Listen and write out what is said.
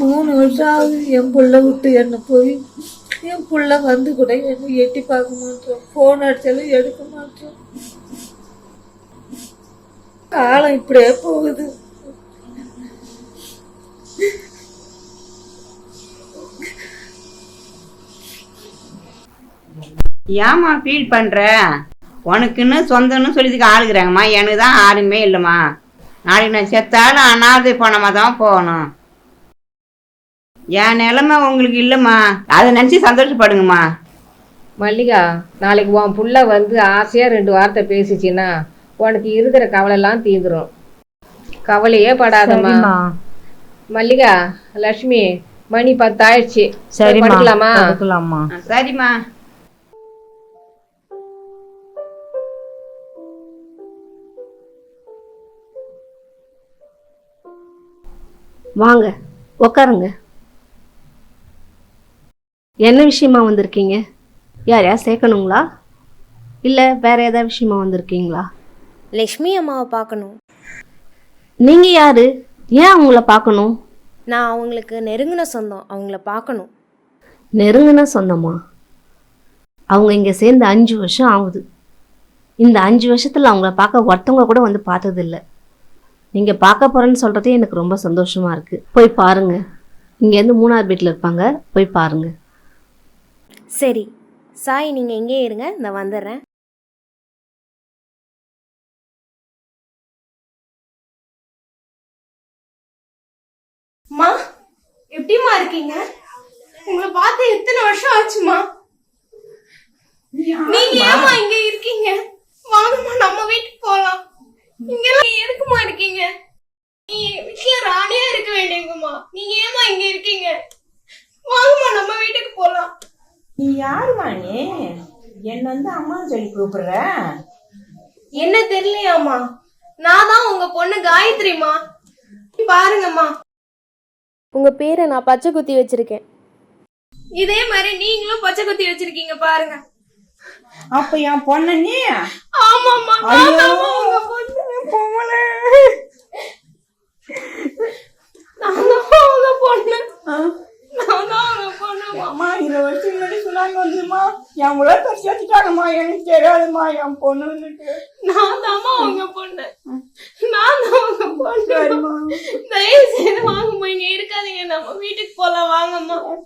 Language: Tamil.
மூணு வருஷம் ஆகுது என் பிள்ளை விட்டு என்ன போய் என் பிள்ளை வந்து கூட என்னை எட்டி பார்க்க மாட்டோம். ஃபோன் அடிச்சாலும் எடுக்க மாட்டோம். காலம் இப்படியே போகுது. ஏம்மா ஃபீல் பண்ற? உனக்குன்னு சொந்தம்னு சொல்லிதுக்கு ஆளுக்குறாங்கம்மா. எனக்கு தான் யாருமே இல்லைம்மா. நாளைக்கு நான் செத்தாலும் அனாதை பணமாக தான் போகணும். என் நிலைமை உங்களுக்கு இல்லைம்மா. அதை நினச்சி சந்தோஷப்படுங்கம்மா. மல்லிகா நாளைக்கு உன் புள்ள வந்து ஆசையாக ரெண்டு வார்த்தை பேசிச்சின்னா உனக்கு இருக்கிற கவலைலாம் தீந்துரும். கவலையே படாதம்மா. மல்லிகா லக்ஷ்மி மணி பத்து ஆயிடுச்சு சரிம்மா. படுக்கலாமா? படுக்கலாம்மா. ஆ, சரிம்மா. வாங்க உக்காருங்க. என்ன விஷயமா வந்திருக்கீங்க? யாரையா சேர்க்கணுங்களா? இல்லை வேற ஏதாவது விஷயமா வந்திருக்கீங்களா? லக்ஷ்மி அம்மாவை பார்க்கணும். நீங்கள் யாரு? ஏன் அவங்கள பார்க்கணும்? நான் அவங்களுக்கு நெருங்கின சொந்தம். அவங்கள பார்க்கணும். நெருங்கின சொந்தமா? அவங்க இங்கே சேர்ந்து அஞ்சு வருஷம் ஆகுது. இந்த அஞ்சு வருஷத்தில் அவங்கள பார்க்க ஒருத்தவங்க கூட வந்து பார்த்ததில்ல. நீங்கள் பார்க்க போகிறேன்னு சொல்கிறதே எனக்கு ரொம்ப சந்தோஷமாக இருக்குது போய் பாருங்க. இங்கேருந்து மூணார் வீட்டில் இருப்பாங்க. போய் பாருங்க. சரி சாய் நீங்கள் எங்கேயே இருங்க நான் வந்துடுறேன். அம்மா எப்படிம்மா இருக்கீங்க? உங்களை பார்த்து எத்தனை வருஷம் ஆச்சுமா நீங்க ஏமா இங்க இருக்கீங்க? வாங்கம்மா நம்ம வீட்டுக்கு போலாம் இங்க எதுக்குமா இருக்கீங்க? நீங்க வீட்டுல ராணியா இருக்க வேண்டியவங்கம்மா நீங்க ஏமா இங்க இருக்கீங்க? வாங்கம்மா நம்ம வீட்டுக்கு போலாம் நீ யாருமா நீ என்ன வந்து அம்மா சொல்லி கூப்பிடுற? என்ன தெரியலையாம்மா? நான் தான் உங்க பொண்ணு காயத்ரிமா பாருங்கம்மா. உங்க பேரை நான் பச்சை குத்தி வச்சிருக்கேன். இதே மாதிரி நீங்களும் பச்சை குத்தி வச்சிருக்கீங்க பாருங்க. அப்ப என் பொண்ணு நீ? ஆமாம்மா நான் உங்க பொண்ணு. பொம்பளை நான் தான் உங்க பொண்ணு நான் தான் உங்க பொண்ணுமா அம்மா இருபது வருஷம் முன்னாடி சொன்னாங்க வந்துமா என் உலகத்தை சேர்த்துட்டாங்கம்மா எனக்கு தெரியாதுமா என் பொண்ணுன்னுட்டு நான் தாம்மா உங்க பொண்ணு. நான் தான் உங்க பொண்ணு. தயவு செய்து வாங்கம்மா இங்க இருக்காதீங்க. நம்ம வீட்டுக்கு போலாம் வாங்கம்மா.